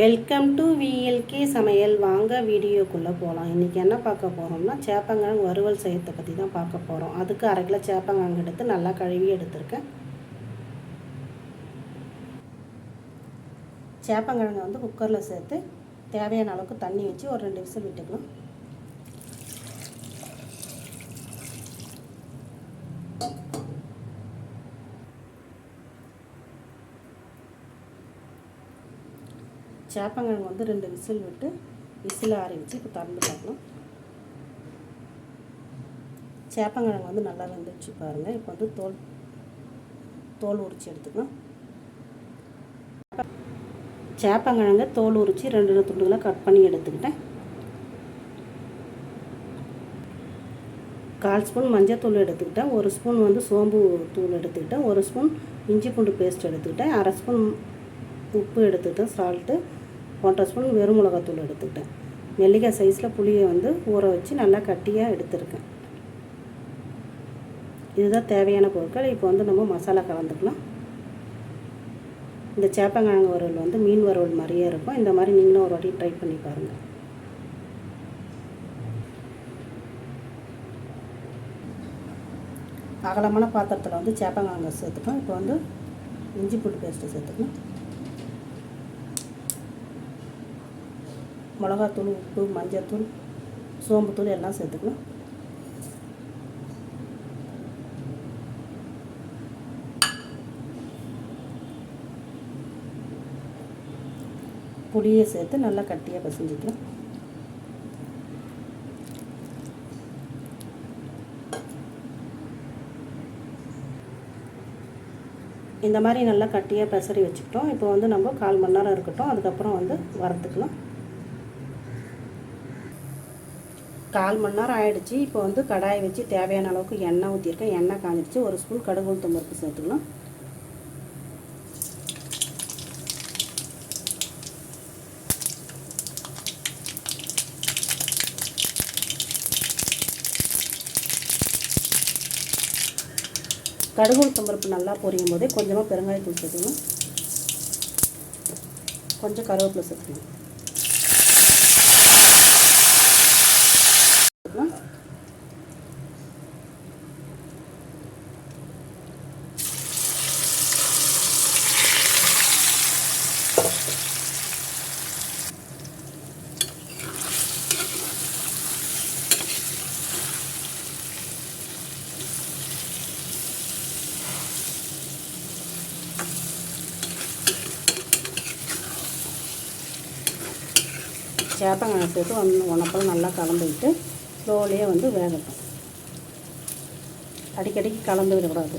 Welcome to VLK சமையல். வாங்க வீடியோக்குள்ளே போகலாம் இன்றைக்கி என்ன பார்க்க போகிறோம்னா சேப்பங்கிழங்கு வறுவல் செய்யறதை பற்றி தான் பார்க்க போகிறோம் அதுக்கு அரை கிலோ சேப்பங்கிழங்கு எடுத்து நல்லா கழுவி எடுத்திருக்கேன். சேப்பங்கிழங்கை வந்து குக்கரில் சேர்த்து தேவையான அளவுக்கு தண்ணி வச்சு ஒரு ரெண்டு விசில் விட்டுக்கலாம் சேப்பங்கிழங்கு வந்து ரெண்டு விசில் விட்டு விசில் ஆரம்பித்து இப்போ திறந்து பார்க்கலாம் சேப்பங்கிழங்கு வந்து நல்லா வெந்துச்சு பாருங்கள் இப்போ வந்து தோல் தோல் உரித்து எடுத்துக்கலாம் சேப்பங்கிழங்க தோல் உரித்து ரெண்டு ரெண்டு துண்டுகளாக கட் பண்ணி எடுத்துக்கிட்டேன். கால் ஸ்பூன் மஞ்சள் எடுத்துக்கிட்டேன். ஒரு ஸ்பூன் வந்து சோம்பு தூள் எடுத்துக்கிட்டேன். ஒரு ஸ்பூன் இஞ்சி பூண்டு பேஸ்ட் எடுத்துக்கிட்டேன். அரை ஸ்பூன் உப்பு எடுத்துக்கிட்டேன். சால்ட்டு ஒன்றரை ஸ்பூன் வெறும் மிளகாத்தூள் எடுத்துக்கிட்டேன். நெல்லிக்காய் சைஸில் புளியை வந்து ஊற வச்சு நல்லா கட்டியாக எடுத்துருக்கேன். இதுதான் தேவையான பொருட்கள். இப்போ வந்து நம்ம மசாலா கலந்துக்கலாம். இந்த சேப்பங்கிழங்கு வறுவல் வந்து மீன் வறுவல் மாதிரியே இருக்கும். இந்த மாதிரி நீங்களும் ஒரு வாட்டி ட்ரை பண்ணி பாருங்கள் அகலமான பாத்திரத்தில் வந்து சேப்பங்கிழங்கு சேர்த்துக்கலாம். இப்போ வந்து இஞ்சி பூண்டு பேஸ்ட்டு சேர்த்துக்கலாம். மிளகாத்தூள் உப்பு மஞ்சத்தூள் சோம்புத்தூள் எல்லாம் சேர்த்துக்கலாம். புளியை சேர்த்து நல்லா கட்டியாக பசஞ்சிக்கலாம். இந்த மாதிரி நல்லா கட்டியாக பெசரி வச்சுக்கிட்டோம். இப்போ வந்து நம்ம கால் மணி நேரம் இருக்கட்டும். அதுக்கப்புறம் வந்து வறுத்துக்கலாம். கால் மணி நேரம் ஆகிடுச்சு இப்போ வந்து கடாயை வச்சு தேவையான அளவுக்கு எண்ணெய் ஊற்றிருக்கேன் எண்ணெய் காஞ்சிடுச்சு. ஒரு ஸ்பூன் கடுகு உளுத்தம் பருப்பு சேர்த்துக்கலாம் கடுகு உளுத்தம் பருப்பு நல்லா பொரியும் போதே கொஞ்சமாக பெருங்காயத்தூள் சேர்த்துக்கணும். கொஞ்சம் கருவேப்பிலை சேர்த்துக்கணும். சேப்பங்காய் சேர்த்து ஒன் ஒன்றப்பறம் நல்லா கலந்துக்கிட்டு ஸ்லோலியே வந்து வேகட்டும். அடிக்கடிக்கு கலந்து விடக்கூடாது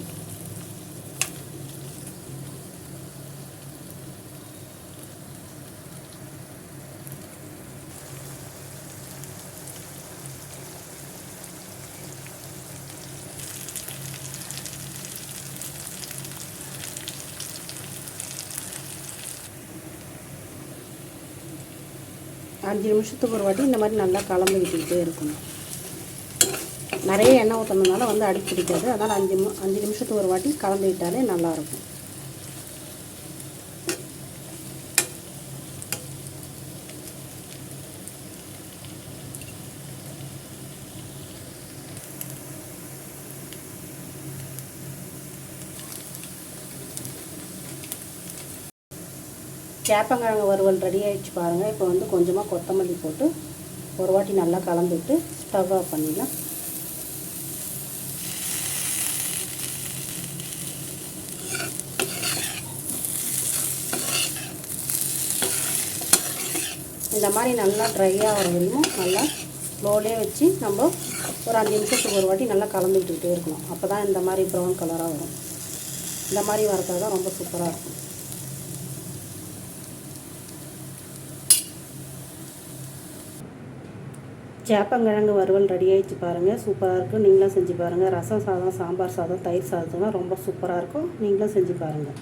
அஞ்சு நிமிஷத்துக்கு ஒரு வாட்டி இந்த மாதிரி நல்லா கலந்து விட்டுக்கிட்டே இருக்கணும். நிறைய எண்ணெய் ஊற்றினதுனால வந்து அடி பிடிக்காது அதனால் அஞ்சு அஞ்சு நிமிஷத்துக்கு ஒரு வாட்டி கலந்து விட்டாலே நல்லாயிருக்கும் சேப்பங்கிழங்கு வறுவல் ரெடி ஆகிடுச்சு பாருங்கள் இப்போ வந்து கொஞ்சமாக கொத்தமல்லி போட்டு ஒரு வாட்டி நல்லா கலந்துட்டு ஸ்டவ் ஆஃப் பண்ணிடலாம். இந்த மாதிரி நல்லா ட்ரையாக ஆகிற வரையும் நல்லா ஸ்லோலே வச்சு நம்ம ஒரு அஞ்சு நிமிஷத்துக்கு ஒரு வாட்டி நல்லா கலந்துக்கிட்டுக்கிட்டே இருக்கணும். அப்போ தான் இந்த மாதிரி ப்ரௌன் கலராக வரும். இந்த மாதிரி வரதாக தான் ரொம்ப சூப்பராக இருக்கும். சேப்பங்கிழங்கு வறுவல் ரெடி ஆகிடுச்சு பாருங்கள் சூப்பராக இருக்கும். நீங்களும் செஞ்சு பாருங்கள் ரசம் சாதம் சாம்பார் சாதம் தயிர் சாதம்லாம் ரொம்ப சூப்பராக இருக்கும். நீங்களும் செஞ்சு பாருங்கள்